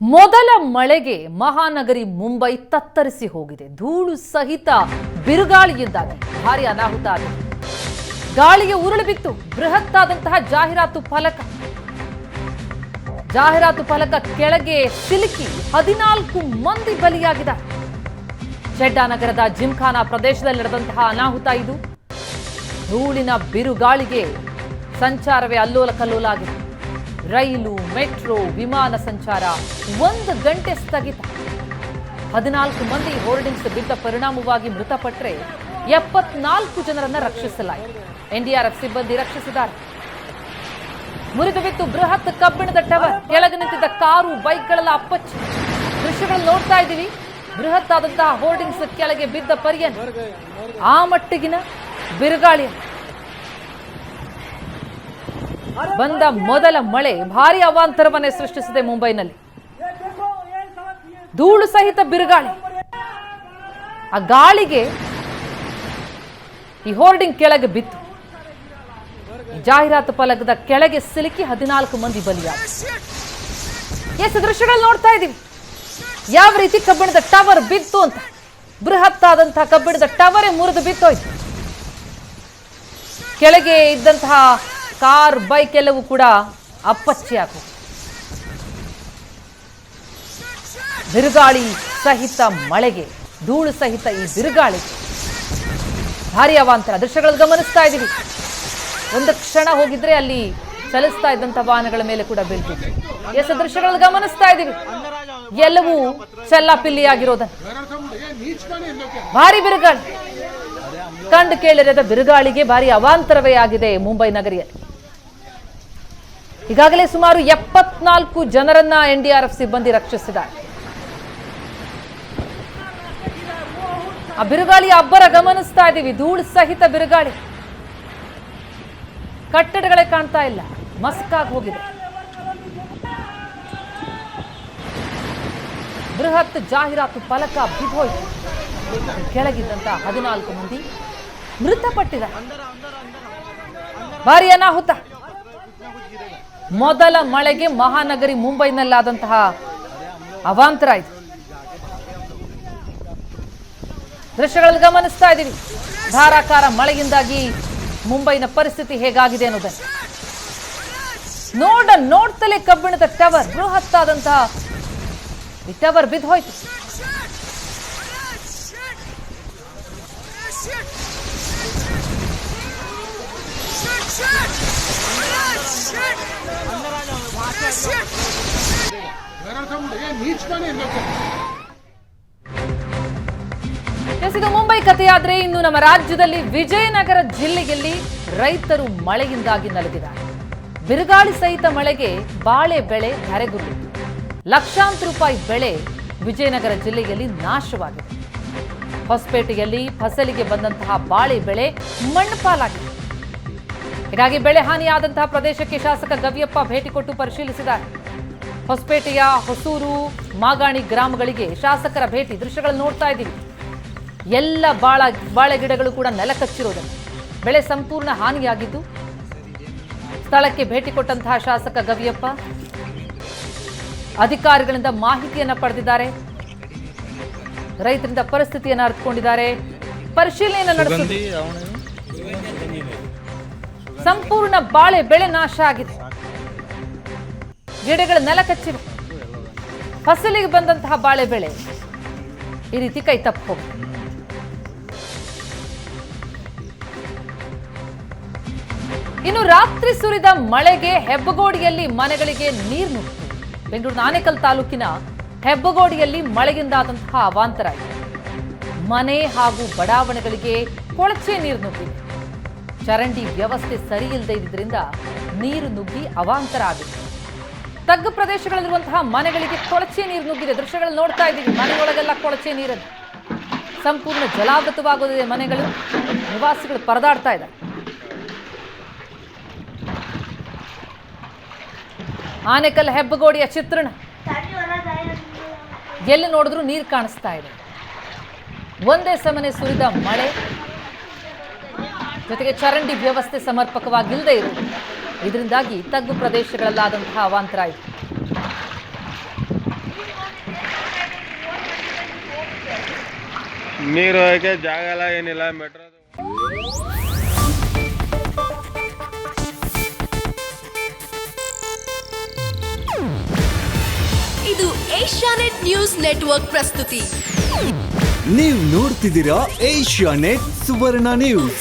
ಮೊದಲ ಮಳೆಗೆ ಮಹಾನಗರಿ ಮುಂಬೈ ತತ್ತರಿಸಿ ಹೋಗಿದೆ. ಧೂಳು ಸಹಿತ ಬಿರುಗಾಳಿಯಿಂದಾಗಿ ಭಾರಿ ಅನಾಹುತ ಆಗಿದೆ. ಗಾಳಿಗೆ ಉರುಳು ಬಿತ್ತು. ಬೃಹತ್ತಾದಂತಹ ಜಾಹೀರಾತು ಫಲಕ. ಜಾಹೀರಾತು ಫಲಕ ಕೆಳಗೆ ಸಿಲುಕಿ ಹದಿನಾಲ್ಕು ಮಂದಿ ಬಲಿಯಾಗಿದೆ ಚೆಡ್ಡಾ ನಗರದ ಜಿಮ್ಖಾನಾ ಪ್ರದೇಶದಲ್ಲಿ ನಡೆದಂತಹ ಅನಾಹುತ ಇದು. ಧೂಳಿನ ಬಿರುಗಾಳಿಗೆ ಸಂಚಾರವೇ ಅಲ್ಲೋಲ ಕಲ್ಲೋಲ ಆಗಿದೆ ರೈಲು, ಮೆಟ್ರೋ, ವಿಮಾನ ಸಂಚಾರ ಒಂದು ಗಂಟೆ ಸ್ಥಗಿತ. ಹದಿನಾಲ್ಕು ಮಂದಿ ಹೋರ್ಡಿಂಗ್ಸ್ ಬಿದ್ದ ಪರಿಣಾಮವಾಗಿ ಮೃತಪಟ್ಟರೆ ಎಪ್ಪತ್ನಾಲ್ಕು ಜನರನ್ನ ರಕ್ಷಿಸಲಾಯಿತು. ಎನ್ಡಿಆರ್ಎಫ್ ಸಿಬ್ಬಂದಿ ರಕ್ಷಿಸಿದ್ದಾರೆ. ಮುರಿದು ಬಿತ್ತು ಬೃಹತ್ ಕಬ್ಬಿಣದ ಟವರ್, ಕೆಳಗೆ ನಿಂತಿದ್ದ ಕಾರು, ಬೈಕ್ಗಳೆಲ್ಲ ಅಪ್ಪಚ್ಚಿ. ದೃಶ್ಯಗಳನ್ನು ನೋಡ್ತಾ ಇದ್ದೀವಿ. ಬೃಹತ್ ಆದಂತಹ ಹೋರ್ಡಿಂಗ್ಸ್ ಕೆಳಗೆ ಬಿದ್ದ ಪರ್ಯನ್. ಆ ಮಟ್ಟಿಗಿನ ಬಿರುಗಾಳಿ ಬಂದ ಮೊದಲ ಮಳೆ ಭಾರಿ ಅವಾಂತರವನ್ನೇ ಸೃಷ್ಟಿಸಿದೆ ಮುಂಬೈನಲ್ಲಿ. ಧೂಳು ಸಹಿತ ಬಿರುಗಾಳಿ. ಆ ಗಾಳಿಗೆ ಈ ಹೋರ್ಡಿಂಗ್ ಕೆಳಗೆ ಬಿತ್ತು. ಜಾಹೀರಾತು ಫಲಕದ ಕೆಳಗೆ ಸಿಲುಕಿ ಹದಿನಾಲ್ಕು ಮಂದಿ ಬಲಿಯಾದ ಎಸ್ ದೃಶ್ಯಗಳು ನೋಡ್ತಾ ಇದೀವಿ. ಯಾವ ರೀತಿ ಕಬ್ಬಿಣದ ಟವರ್ ಬಿತ್ತು ಅಂತ. ಬೃಹತ್ತಾದಂತಹ ಕಬ್ಬಿಣದ ಟವರೇ ಮುರಿದು ಬಿತ್ತೋಯ್ತು. ಕೆಳಗೆ ಇದ್ದಂತಹ ಕಾರ್, ಬೈಕ್ ಎಲ್ಲವೂ ಕೂಡ ಅಪ್ಪಚ್ಚಿ ಹಾಕು ಬಿರುಗಾಳಿ ಸಹಿತ ಮಳೆಗೆ, ಧೂಳು ಸಹಿತ ಈ ಬಿರುಗಾಳಿ. ಭಾರಿ ಅವಾಂತರ. ದೃಶ್ಯಗಳನ್ನು ಗಮನಿಸ್ತಾ ಇದ್ದೀವಿ. ಒಂದು ಕ್ಷಣ ಹೋಗಿದ್ರೆ ಅಲ್ಲಿ ಚಲಿಸ್ತಾ ಇದ್ದಂತ ವಾಹನಗಳ ಮೇಲೆ ಕೂಡ ಬೀಳ್ತಿದ್ವಿ ಎಸ್ ದೃಶ್ಯಗಳನ್ನು ಗಮನಿಸ್ತಾ ಇದ್ದೀವಿ. ಎಲ್ಲವೂ ಚೆಲ್ಲಾಪಿಲ್ಲಿಯಾಗಿರೋದನ್ನ. ಭಾರಿ ಬಿರುಗಾಳಿ. ಕಂಡು ಕೇಳಿರದ ಬಿರುಗಾಳಿಗೆ ಭಾರಿ ಅವಾಂತರವೇ ಆಗಿದೆ ಮುಂಬೈ ನಗರಿಯಲ್ಲಿ. ಈಗಾಗಲೇ ಸುಮಾರು ಎಪ್ಪತ್ನಾಲ್ಕು ಜನರನ್ನ ಎನ್ಡಿಆರ್ಎಫ್ ಸಿಬ್ಬಂದಿ ರಕ್ಷಿಸಿದ್ದಾರೆ. ಆ ಬಿರುಗಾಳಿ ಅಬ್ಬರ ಗಮನಿಸ್ತಾ ಇದ್ದೀವಿ ಧೂಳು ಸಹಿತ ಬಿರುಗಾಳಿ. ಕಟ್ಟಡಗಳೇ ಕಾಣ್ತಾ ಇಲ್ಲ. ಮಸ್ಕಾಗಿ ಹೋಗಿದೆ. ಬೃಹತ್ ಜಾಹೀರಾತು ಫಲಕ ಬಿದ್ದೋಯ್ತು ಕೆಳಗಿದ್ದಂತ ಹದಿನಾಲ್ಕು ಮಂದಿ ಮೃತಪಟ್ಟಿದ್ದಾರೆ. ಭಾರಿ ಅನಾಹುತ. ಮೊದಲ ಮಳೆಗೆ ಮಹಾನಗರಿ ಮುಂಬೈನಲ್ಲಾದಂತಹ ಅವಾಂತರ ಇದು. ದೃಶ್ಯಗಳಲ್ಲಿ ಗಮನಿಸ್ತಾ ಇದ್ದೀವಿ. ಧಾರಾಕಾರ ಮಳೆಯಿಂದಾಗಿ ಮುಂಬೈನ ಪರಿಸ್ಥಿತಿ ಹೇಗಾಗಿದೆ ಅನ್ನೋದನ್ನು. ನೋಡ, ನೋಡ್ತಲೇ ಕಬ್ಬಿಣದ ಟವರ್, ಬೃಹತ್ತಾದಂತಹ ಈ ಟವರ್ ಬಿದ್ದು ಇದು ಮುಂಬೈ ಕಥೆಯಾದ್ರೆ ಇನ್ನು ನಮ್ಮ ರಾಜ್ಯದಲ್ಲಿ ವಿಜಯನಗರ ಜಿಲ್ಲೆಯಲ್ಲಿ ರೈತರು ಮಳೆಯಿಂದಾಗಿ ನಲುಗಿದ್ದಾರೆ. ಬಿರುಗಾಳಿ ಸಹಿತ ಮಳೆಗೆ ಬಾಳೆ ಬೆಳೆ ಧರೆಗುರುಳಿತು ಲಕ್ಷಾಂತರ ರೂಪಾಯಿ ಬೆಳೆ ವಿಜಯನಗರ ಜಿಲ್ಲೆಯಲ್ಲಿ ನಾಶವಾಗಿದೆ. ಹೊಸಪೇಟೆಯಲ್ಲಿ ಫಸಲಿಗೆ ಬಂದಂತಹ ಬಾಳೆ ಬೆಳೆ ಮಣ್ಣುಪಾಲಾಗಿದೆ ಹೀಗಾಗಿ ಬೆಳೆ ಹಾನಿಯಾದಂತಹ ಪ್ರದೇಶಕ್ಕೆ ಶಾಸಕ ಗವಿಯಪ್ಪ ಭೇಟಿ ಕೊಟ್ಟು ಪರಿಶೀಲಿಸಿದ್ದಾರೆ. ಹೊಸಪೇಟೆಯ ಹೊಸೂರು ಮಾಗಾಣಿ ಗ್ರಾಮಗಳಿಗೆ ಶಾಸಕರ ಭೇಟಿ ದೃಶ್ಯಗಳನ್ನು ನೋಡ್ತಾ ಇದ್ದೀವಿ. ಎಲ್ಲ ಬಾಳ ಬಾಳೆ ಗಿಡಗಳು ಕೂಡ ನೆಲ ಕಚ್ಚಿರೋದನ್ನು. ಬೆಳೆ ಸಂಪೂರ್ಣ ಹಾನಿಯಾಗಿದ್ದು ಸ್ಥಳಕ್ಕೆ ಭೇಟಿ ಕೊಟ್ಟಂತಹ ಶಾಸಕ ಗವಿಯಪ್ಪ ಅಧಿಕಾರಿಗಳಿಂದ ಮಾಹಿತಿಯನ್ನು ಪಡೆದಿದ್ದಾರೆ. ರೈತರಿಂದ ಪರಿಸ್ಥಿತಿಯನ್ನು ಅರ್ಥಕೊಂಡಿದ್ದಾರೆ ಪರಿಶೀಲನೆಯನ್ನು ನಡೆಸಿದ್ರು ಸಂಪೂರ್ಣ ಬಾಳೆ ಬೆಳೆ ನಾಶ ಆಗಿದೆ. ಗಿಡಗಳ ನೆಲ ಕಚ್ಚಿವೆ. ಫಸಲಿಗೆ ಬಂದಂತಹ ಬಾಳೆ ಬೆಳೆ. ಈ ರೀತಿ ಕೈ ತಪ್ಪು ಇನ್ನು ರಾತ್ರಿ ಸುರಿದ ಮಳೆಗೆ ಹೆಬ್ಬಗೋಡಿಯಲ್ಲಿ ಮನೆಗಳಿಗೆ ನೀರು ನುಗ್ಗಿತು ಬೆಂಗಳೂರಿನ ಆನೇಕಲ್ ತಾಲೂಕಿನ ಹೆಬ್ಬಗೋಡಿಯಲ್ಲಿ ಮಳೆಯಿಂದಾದಂತಹ ಅವಾಂತರ. ಮನೆ ಹಾಗೂ ಬಡಾವಣೆಗಳಿಗೆ ಕೊಳಚೆ ನೀರು ನುಗ್ಗಿದೆ. ಚರಂಡಿ ವ್ಯವಸ್ಥೆ ಸರಿ ಇಲ್ಲದೆ ಇದ್ದರಿಂದ ನೀರು ನುಗ್ಗಿ ಅವಾಂತರ ಆಗಿದೆ ತಗ್ಗು ಪ್ರದೇಶಗಳಲ್ಲಿರುವಂತಹ ಮನೆಗಳಿಗೆ ಕೊಳಚೆ ನೀರು ನುಗ್ಗಿದೆ. ದೃಶ್ಯಗಳು ನೋಡ್ತಾ ಇದ್ದೀವಿ. ಮನೆಯೊಳಗೆಲ್ಲ ಕೊಳಚೆ ನೀರನ್ನು ಸಂಪೂರ್ಣ ಜಲಾವೃತವಾಗೋದಿದೆ ಮನೆಗಳು. ನಿವಾಸಿಗಳು ಪರದಾಡ್ತಾ ಇದ್ದಾರೆ. ಆನೆಕಲ್ ಹೆಬ್ಬಗೋಡಿಯ ಚಿತ್ರಣ. ಎಲ್ಲಿ ನೋಡಿದ್ರೂ ನೀರು ಕಾಣಿಸ್ತಾ ಇದೆ. ಒಂದೇ ಸಮನೆ ಸುರಿದ ಮಳೆ. ಜೊತೆಗೆ ಚರಂಡಿ ವ್ಯವಸ್ಥೆ ಸಮರ್ಪಕವಾಗಿಲ್ಲದೆ ಇರುವುದು. ಇದರಿಂದಾಗಿ ತಗ್ಗು ಪ್ರದೇಶಗಳಲ್ಲಾದಂತಹ ಅವಾಂತರ ಇತ್ತು ನೀರು ಜಾಗ ಎಲ್ಲ ಏನಿಲ್ಲ ಮೆಟ್ರೋ ಇದು ಏಷ್ಯಾನೆಟ್ ನ್ಯೂಸ್ ನೆಟ್ವರ್ಕ್ ಪ್ರಸ್ತುತಿ. ನೀವು ನೋಡ್ತಿದ್ದೀರಾ ಏಷ್ಯಾನೆಟ್ ಸುವರ್ಣ ನ್ಯೂಸ್.